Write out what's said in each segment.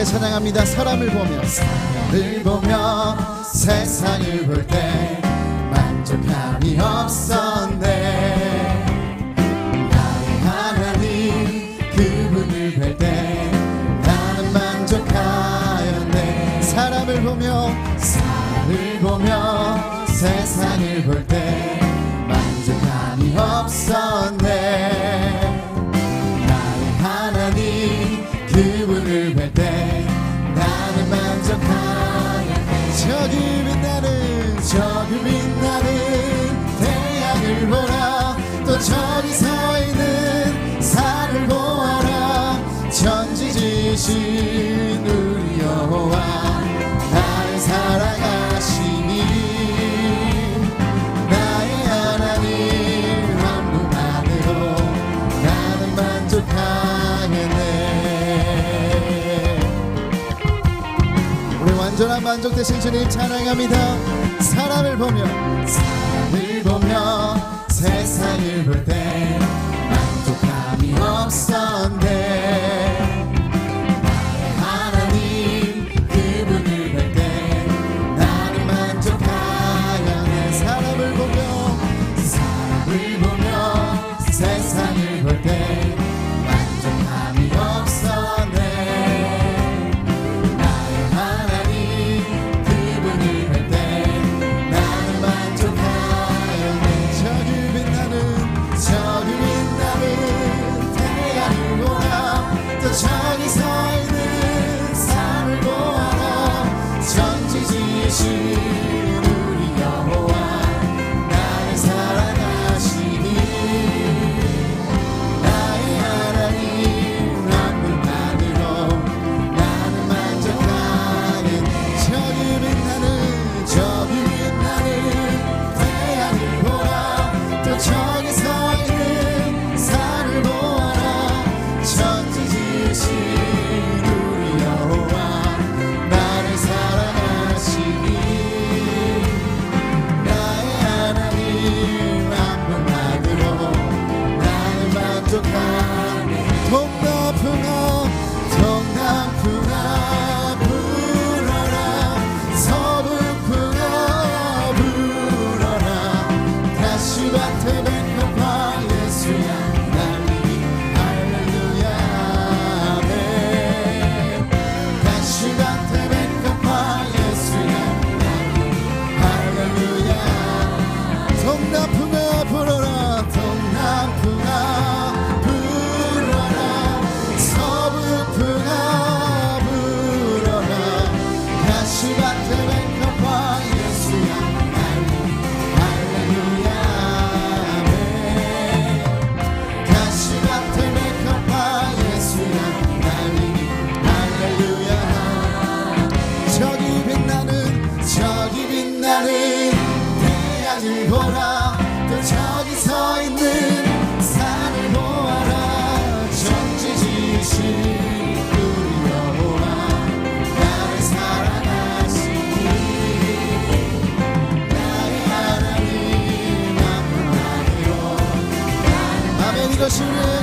함께 찬양합니다. 사람을 보며 사람을 보며 세상을 볼 때 만족함이 없었네. 나의 하나님 그분을 뵐 때 나는 만족하였네. 사람을 보며 사람을 보며 세상을 볼 때 만족함이 없었네. 나의 하나님 그분을 저기 빛나는 저기 빛나는 태양을 보라. 또 저기 서 있는 산을 보아라. 전지지시. 만족되신 주님 찬양합니다. 사람을 보며 사람을 보며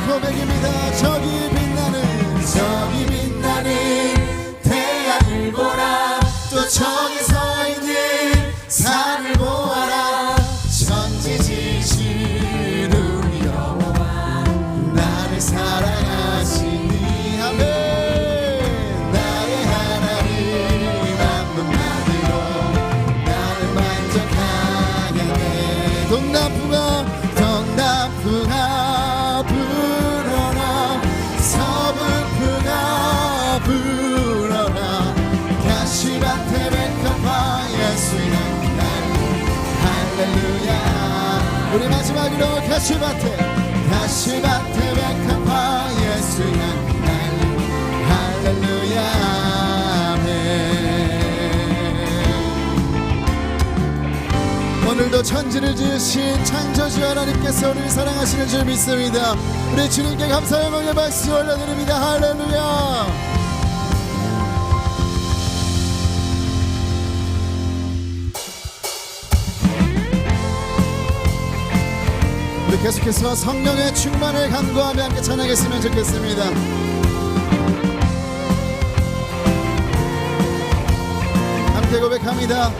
You're making me 할렐루야. 우리 마지막으로 다시 밭에 다시 밭에 백합화 예수야 할렐루야. 오늘도 천지를 지으신 창조주 하나님께서 우리를 사랑하시는 줄 믿습니다. 우리 주님께 감사의 영광의 박수 올려드립니다. 할렐루야. 우리 계속해서 성령의 충만을 간구하며 함께 찬양했으면 좋겠습니다. 함께 고백합니다.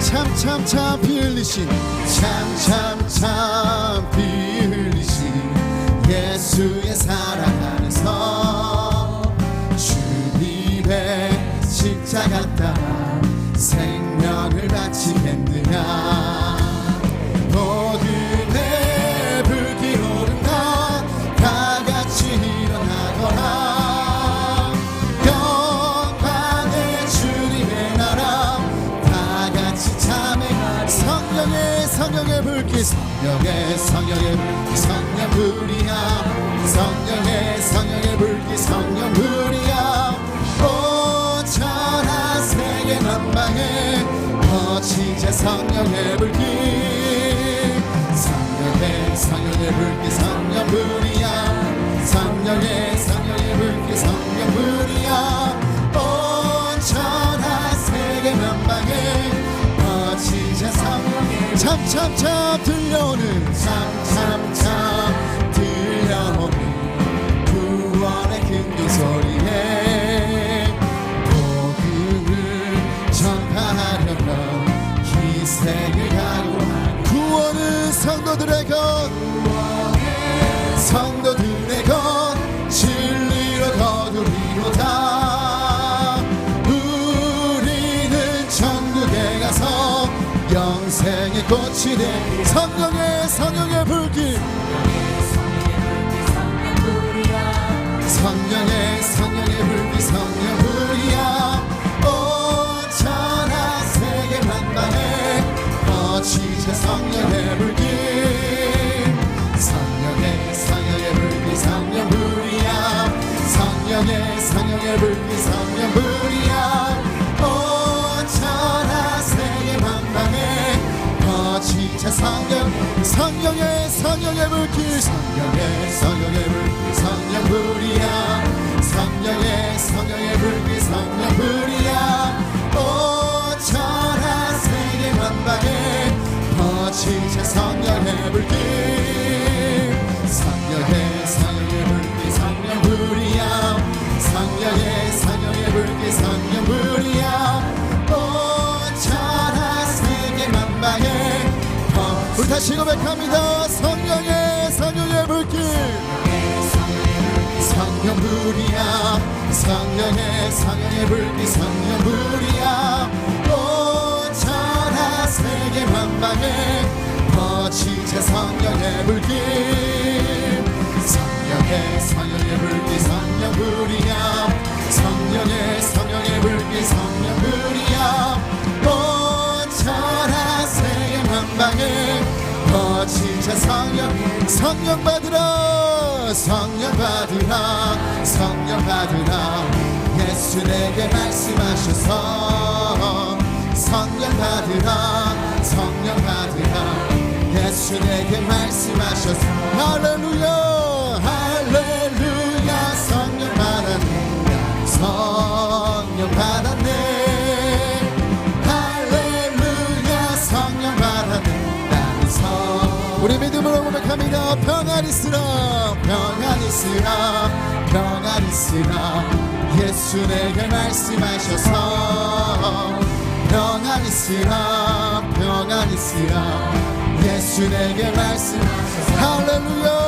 참 참 참 피 흘리신 참 참 참 피 흘리신 예수의 사랑 불길 성령의 성령의 성령 불이야. 성령의 성령의 불길 성령 불이야. 오 천하 세계 만방에 거치제 성령의 불길 성령의 성령의 불길 성령 불이야. 성령의 성령의 불길 성령 참참참 들려오는 참참참 들려오는 구원의 큰그 소리에 복음을 전파하려면 희생을 각오하는 구원은 성도들의 것 성도들 돼 성령의 성령의 불길. 성령의 성령의 불길 성령 성령 성령의 성령의 불길 성령의 성령의 불길 성령 불 우리 다시 고백합니다. 성령의 성령의 불길. 성령 불이야. 성령의 성령의 불길. 성령 불이야. 온 천하 세계 만방에 거치제 성령의 불길. 성령의 성령의 불길. 성령 불이야. 성령의 성령의 성령 받으라 성령 받으라 성령 받으라 예수 내게 말씀하셔서 성령 받으라 성령 받으라 예수 내게 말씀하셔서. 할렐루야 있으라 평안 있으라 예수 내게 말씀하셔서 평안 있으라 평안 있으라 예수 내게 말씀하셔서. 할렐루야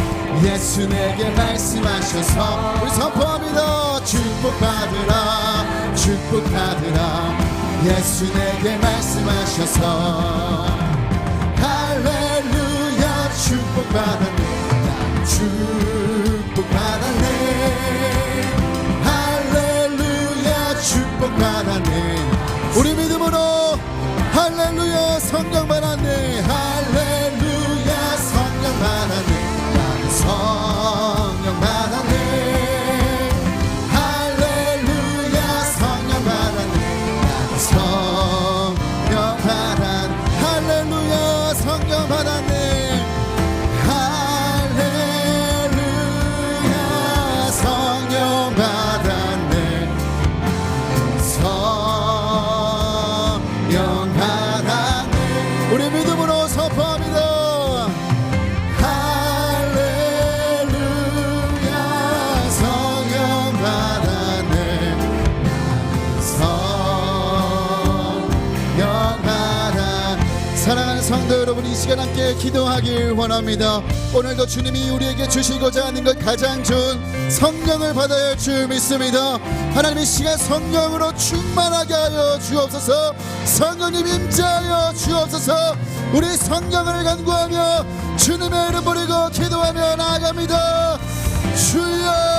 예수 내게 말씀하셔서 우리 선포합니다. 축복받으라 축복받으라. 예수 내게 말씀하셔서 할렐루야 축복받았네. 난 축복받았네. 할렐루야 받았네. 우리 믿음으로 할렐루야 성령 사랑하는 성도 여러분 이 시간 함께 기도하길 원합니다. 오늘도 주님이 우리에게 주시고자 하는 것 가장 좋은 성령을 받아야 할 줄 믿습니다. 하나님 이 시간 성령으로 충만하게 하여 주옵소서. 성령님 임재하여 주옵소서. 우리 성령을 간구하며 주님의 이름 부리고 기도하며 나아갑니다. 주여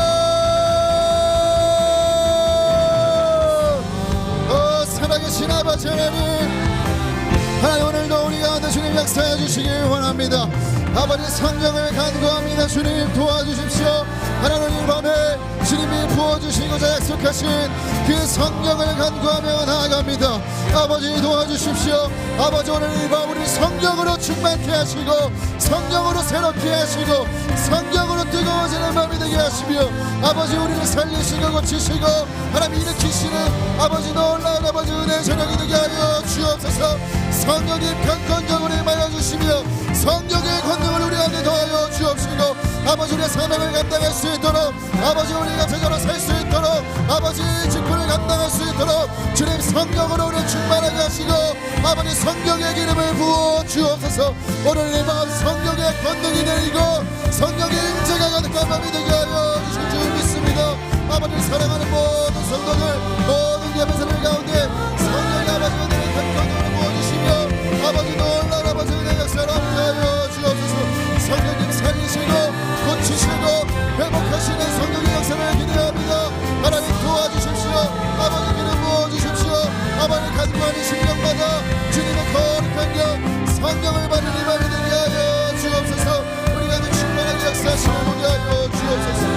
역사해 주시길 원합니다. 아버지 성령을 간구합니다. 주님 도와주십시오. 하나님 밤에 주님이 부어주시고자 약속하신 그 성령을 간구하며 나아갑니다. 아버지 도와주십시오. 아버지 오늘 이 밤 우리 성령으로 충만케 하시고 성령으로 새롭게 하시고 성령으로 뜨거워지는 밤이 되게 하시며 아버지 우리를 살리시고 고치시고 하나님 일으키시는 아버지 놀라운 아버지 은혜 저녁이 되게 하여 주옵소서. 성령님 편권적으로 임하여 주시며 성령의 권능을 우리 안에 더하여 주옵시고 아버지 우리의 사명을 감당할 수 있도록 아버지 우리가 제자로 살 수 있도록 아버지 직분을 감당할 수 있도록 주님 성령으로 우리를 충만하게 하시고 아버지 성령의 기름을 부어 주옵소서. 오늘 이 마음 성령의 권능이 내리고 성령의 임재가 가득한 밤이 되게 하여 주실 줄 믿습니다. 아버지를 사랑하는 모든 성도들 모든 예배사들 가운데 환경을 받는 이 밤이 되게 하여 주옵소서. 우리가 그 충만하게 역사하시는 우리 하여 주옵소서.